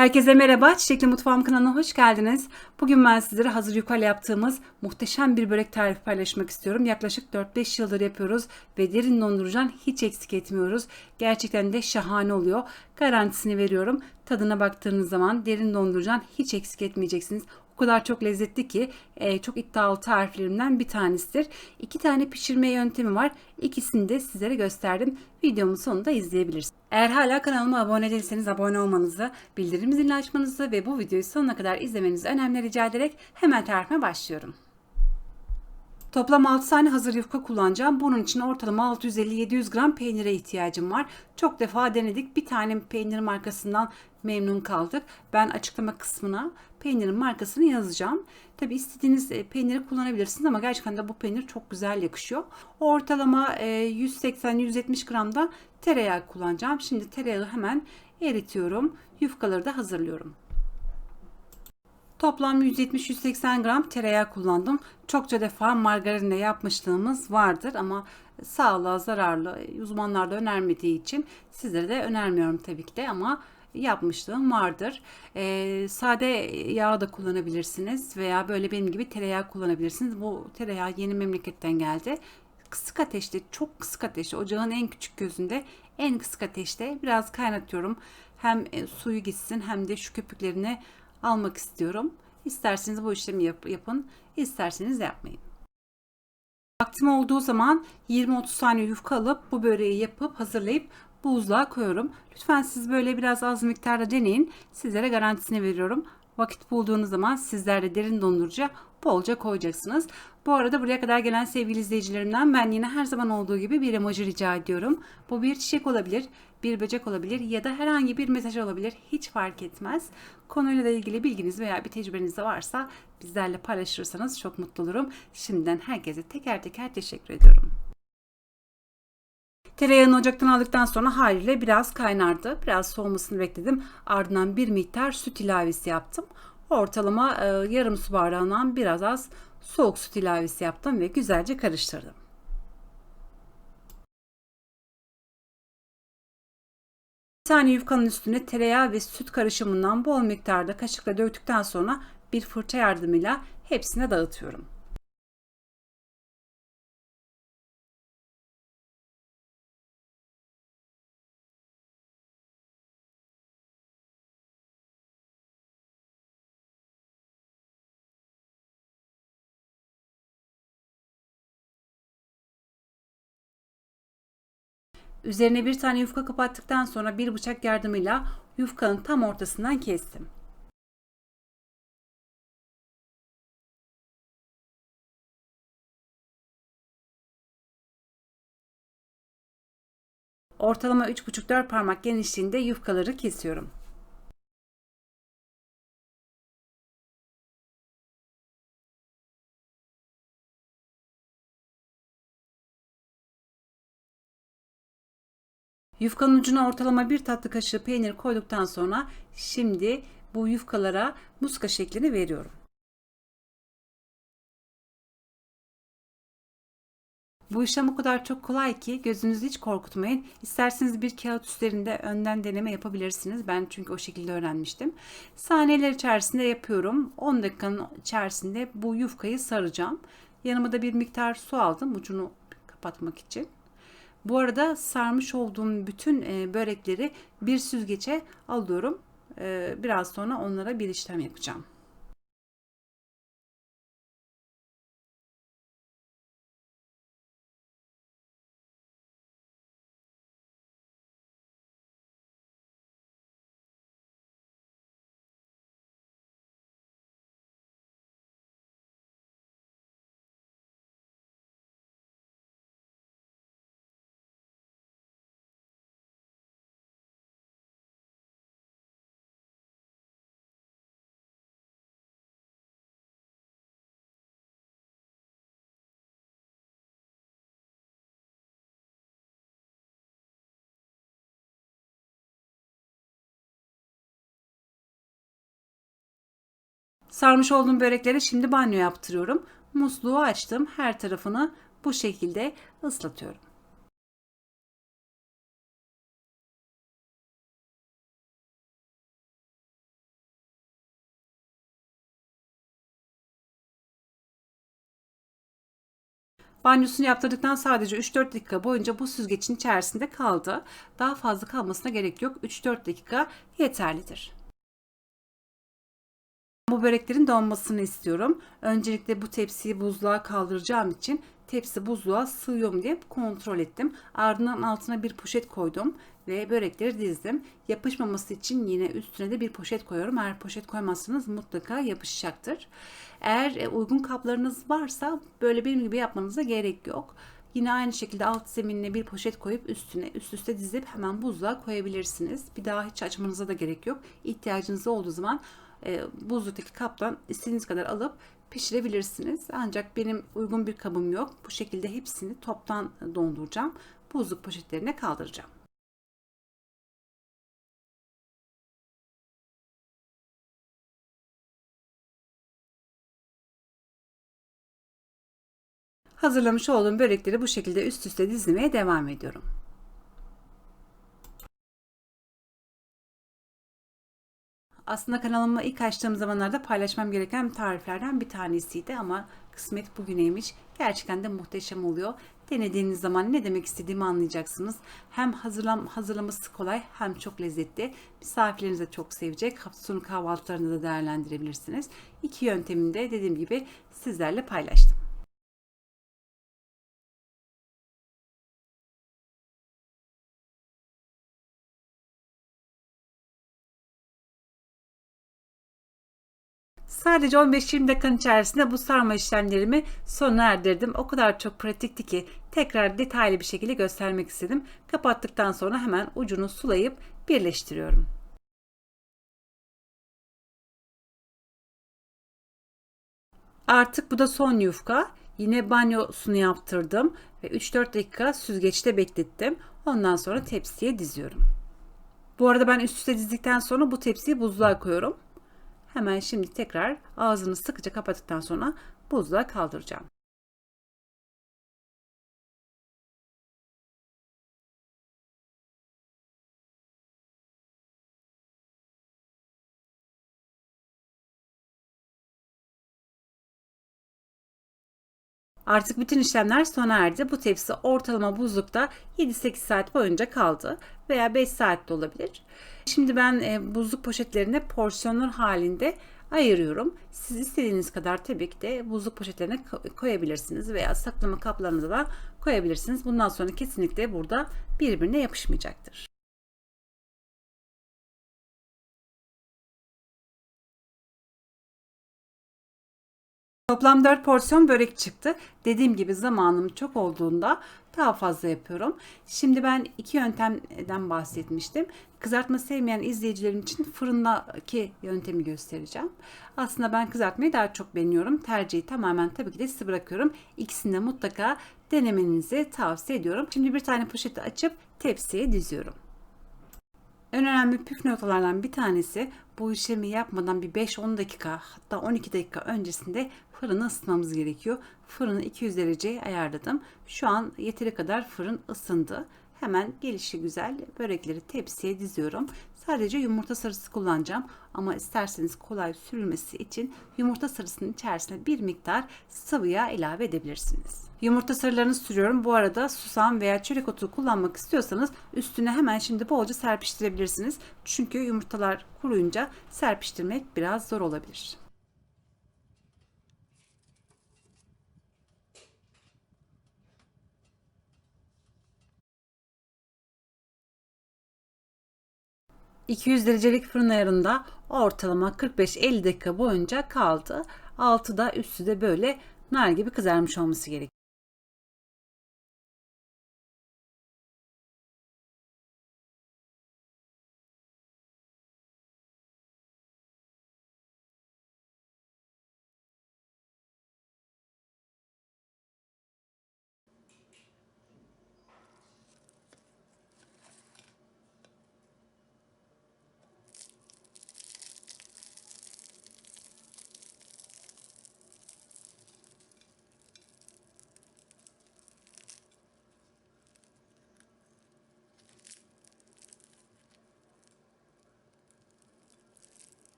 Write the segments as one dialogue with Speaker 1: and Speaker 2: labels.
Speaker 1: Herkese merhaba, Çiçekli Mutfağım kanalına hoş geldiniz. Bugün ben sizlere hazır yukal yaptığımız muhteşem bir börek tarifi paylaşmak istiyorum. Yaklaşık 4-5 yıldır yapıyoruz ve derin dondurucudan hiç eksik etmiyoruz. Gerçekten de şahane oluyor. Garantisini veriyorum. Tadına baktığınız zaman derin dondurucudan hiç eksik etmeyeceksiniz. O kadar çok lezzetli ki e, çok iddialı tariflerimden bir tanesidir. İki tane pişirme yöntemi var. İkisini de sizlere gösterdim. Videomun sonunda izleyebilirsiniz. Eğer hala kanalıma abone değilseniz abone olmanızı, bildirim zilini açmanızı ve bu videoyu sonuna kadar izlemenizi önemli rica ederek hemen tarifime başlıyorum. Toplam 6 tane hazır yufka kullanacağım. Bunun için ortalama 650-700 gram peynire ihtiyacım var. Çok defa denedik. Bir tane peynir markasından memnun kaldık. Ben açıklama kısmına peynirin markasını yazacağım. Tabi istediğiniz e, peyniri kullanabilirsiniz ama gerçekten de bu peynir çok güzel yakışıyor. Ortalama 180-170 gram da tereyağı kullanacağım. Şimdi tereyağı hemen eritiyorum. Yufkaları da hazırlıyorum. Toplam 170-180 gram tereyağı kullandım. Çokça defa margarinle yapmışlığımız vardır ama sağlığa zararlı uzmanlar da önermediği için sizlere de önermiyorum tabii ki de ama yapmışlığım vardır. Ee, sade yağ da kullanabilirsiniz veya böyle benim gibi tereyağı kullanabilirsiniz. Bu tereyağı yeni memleketten geldi. Kısık ateşte, çok kısık ateşte, ocağın en küçük gözünde en kısık ateşte biraz kaynatıyorum. Hem e, suyu gitsin hem de şu köpüklerini almak istiyorum. İsterseniz bu işlemi yap, yapın, isterseniz yapmayın. Vaktim olduğu zaman 20-30 saniye yufka alıp bu böreği yapıp hazırlayıp buzluğa koyuyorum. Lütfen siz böyle biraz az miktarda deneyin. Sizlere garantisini veriyorum. Vakit bulduğunuz zaman sizler de derin dondurucuya bolca koyacaksınız. Bu arada buraya kadar gelen sevgili izleyicilerimden ben yine her zaman olduğu gibi bir emoji rica ediyorum. Bu bir çiçek olabilir, bir böcek olabilir ya da herhangi bir mesaj olabilir. Hiç fark etmez. Konuyla da ilgili bilginiz veya bir tecrübeniz de varsa bizlerle paylaşırsanız çok mutlu olurum. Şimdiden herkese teker teker teşekkür ediyorum. Tereyağını ocaktan aldıktan sonra haliyle biraz kaynardı. Biraz soğumasını bekledim. Ardından bir miktar süt ilavesi yaptım. Ortalama e, yarım su bardağından biraz az soğuk süt ilavesi yaptım ve güzelce karıştırdım. Bir tane yufkanın üstüne tereyağı ve süt karışımından bol miktarda kaşıkla döktükten sonra bir fırça yardımıyla hepsine dağıtıyorum. Üzerine bir tane yufka kapattıktan sonra bir bıçak yardımıyla yufkanın tam ortasından kestim. Ortalama 3,5-4 parmak genişliğinde yufkaları kesiyorum. Yufkanın ucuna ortalama bir tatlı kaşığı peynir koyduktan sonra şimdi bu yufkalara muska şeklini veriyorum. Bu işlem o kadar çok kolay ki gözünüzü hiç korkutmayın. İsterseniz bir kağıt üzerinde önden deneme yapabilirsiniz. Ben çünkü o şekilde öğrenmiştim. Saniyeler içerisinde yapıyorum. 10 dakikanın içerisinde bu yufkayı saracağım. Yanıma da bir miktar su aldım ucunu kapatmak için. Bu arada sarmış olduğum bütün e, börekleri bir süzgece alıyorum. E, biraz sonra onlara bir işlem yapacağım. Sarmış olduğum böreklere şimdi banyo yaptırıyorum. Musluğu açtım. Her tarafını bu şekilde ıslatıyorum. Banyosunu yaptırdıktan sadece 3-4 dakika boyunca bu süzgecin içerisinde kaldı. Daha fazla kalmasına gerek yok. 3-4 dakika yeterlidir. Bu böreklerin donmasını istiyorum. Öncelikle bu tepsiyi buzluğa kaldıracağım için tepsi buzluğa sığıyor mu diye kontrol ettim. Ardından altına bir poşet koydum ve börekleri dizdim. Yapışmaması için yine üstüne de bir poşet koyuyorum. Eğer poşet koymazsanız mutlaka yapışacaktır. Eğer e, uygun kaplarınız varsa böyle benim gibi yapmanıza gerek yok. Yine aynı şekilde alt zeminine bir poşet koyup üstüne üst üste dizip hemen buzluğa koyabilirsiniz. Bir daha hiç açmanıza da gerek yok. İhtiyacınız olduğu zaman e, buzluktaki kaptan istediğiniz kadar alıp pişirebilirsiniz. Ancak benim uygun bir kabım yok. Bu şekilde hepsini toptan donduracağım. Buzluk poşetlerine kaldıracağım. Hazırlamış olduğum börekleri bu şekilde üst üste dizmeye devam ediyorum. Aslında kanalıma ilk açtığım zamanlarda paylaşmam gereken tariflerden bir tanesiydi ama kısmet bugüneymiş. Gerçekten de muhteşem oluyor. Denediğiniz zaman ne demek istediğimi anlayacaksınız. Hem hazırlam hazırlaması kolay hem çok lezzetli. Misafirleriniz de çok sevecek. Hafta sonu kahvaltılarını da değerlendirebilirsiniz. İki yöntemini de dediğim gibi sizlerle paylaştım. Sadece 15-20 dakikanın içerisinde bu sarma işlemlerimi sona erdirdim. O kadar çok pratikti ki tekrar detaylı bir şekilde göstermek istedim. Kapattıktan sonra hemen ucunu sulayıp birleştiriyorum. Artık bu da son yufka. Yine banyosunu yaptırdım ve 3-4 dakika süzgeçte beklettim. Ondan sonra tepsiye diziyorum. Bu arada ben üst üste dizdikten sonra bu tepsiyi buzluğa koyuyorum. Hemen şimdi tekrar ağzını sıkıca kapattıktan sonra buzluğa kaldıracağım. Artık bütün işlemler sona erdi. Bu tepsi ortalama buzlukta 7-8 saat boyunca kaldı veya 5 saat de olabilir. Şimdi ben e, buzluk poşetlerine porsiyonlar halinde ayırıyorum. Siz istediğiniz kadar tabii ki de buzluk poşetlerine koyabilirsiniz veya saklama kaplarınıza da koyabilirsiniz. Bundan sonra kesinlikle burada birbirine yapışmayacaktır. Toplam 4 porsiyon börek çıktı. Dediğim gibi zamanım çok olduğunda daha fazla yapıyorum. Şimdi ben iki yöntemden bahsetmiştim. Kızartma sevmeyen izleyicilerim için fırındaki yöntemi göstereceğim. Aslında ben kızartmayı daha çok beğeniyorum. Tercihi tamamen tabii ki de size bırakıyorum. İkisini de mutlaka denemenizi tavsiye ediyorum. Şimdi bir tane poşeti açıp tepsiye diziyorum. En önemli püf noktalardan bir tanesi bu işlemi yapmadan bir 5-10 dakika hatta 12 dakika öncesinde fırını ısıtmamız gerekiyor. Fırını 200 dereceye ayarladım. Şu an yeteri kadar fırın ısındı. Hemen gelişi güzel börekleri tepsiye diziyorum. Sadece yumurta sarısı kullanacağım ama isterseniz kolay sürülmesi için yumurta sarısının içerisine bir miktar sıvı yağ ilave edebilirsiniz. Yumurta sarılarını sürüyorum. Bu arada susam veya çörek otu kullanmak istiyorsanız üstüne hemen şimdi bolca serpiştirebilirsiniz. Çünkü yumurtalar kuruyunca serpiştirmek biraz zor olabilir. 200 derecelik fırın ayarında ortalama 45-50 dakika boyunca kaldı. Altı da üstü de böyle nar gibi kızarmış olması gerekiyor.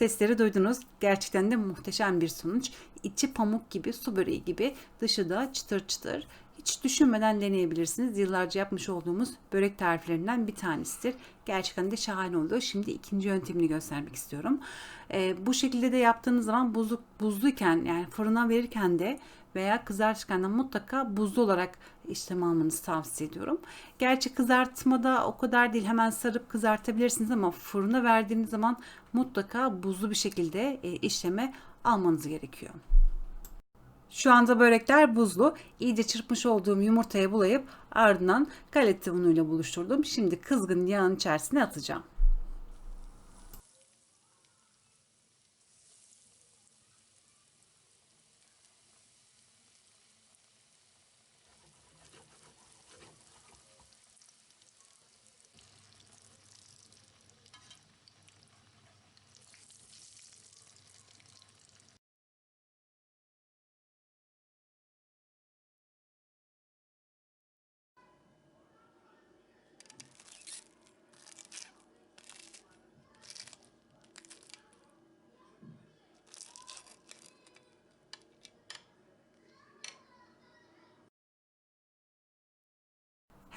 Speaker 1: Sesleri duydunuz. Gerçekten de muhteşem bir sonuç. İçi pamuk gibi, su böreği gibi, dışı da çıtır çıtır. Hiç düşünmeden deneyebilirsiniz. Yıllarca yapmış olduğumuz börek tariflerinden bir tanesidir. Gerçekten de şahane oluyor. Şimdi ikinci yöntemini göstermek istiyorum. Ee, bu şekilde de yaptığınız zaman buzluk, buzluyken yani fırına verirken de veya kızartırken de mutlaka buzlu olarak işlem almanızı tavsiye ediyorum. Gerçi kızartmada o kadar değil hemen sarıp kızartabilirsiniz ama fırına verdiğiniz zaman mutlaka buzlu bir şekilde e, işleme almanız gerekiyor. Şu anda börekler buzlu. İyice çırpmış olduğum yumurtaya bulayıp ardından galeta unuyla buluşturdum. Şimdi kızgın yağın içerisine atacağım.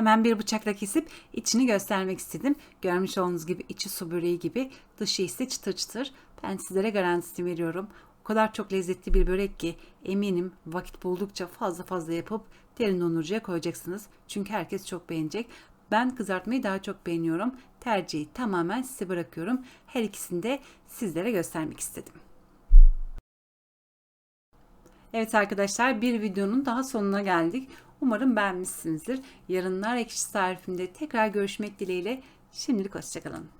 Speaker 1: Hemen bir bıçakla kesip içini göstermek istedim. Görmüş olduğunuz gibi içi su böreği gibi, dışı ise çıtır çıtır. Ben sizlere garantisini veriyorum. O kadar çok lezzetli bir börek ki eminim vakit buldukça fazla fazla yapıp derin dondurucuya koyacaksınız. Çünkü herkes çok beğenecek. Ben kızartmayı daha çok beğeniyorum. Tercihi tamamen size bırakıyorum. Her ikisini de sizlere göstermek istedim. Evet arkadaşlar bir videonun daha sonuna geldik. Umarım beğenmişsinizdir. Yarınlar ekşi tarifinde tekrar görüşmek dileğiyle. Şimdilik hoşçakalın.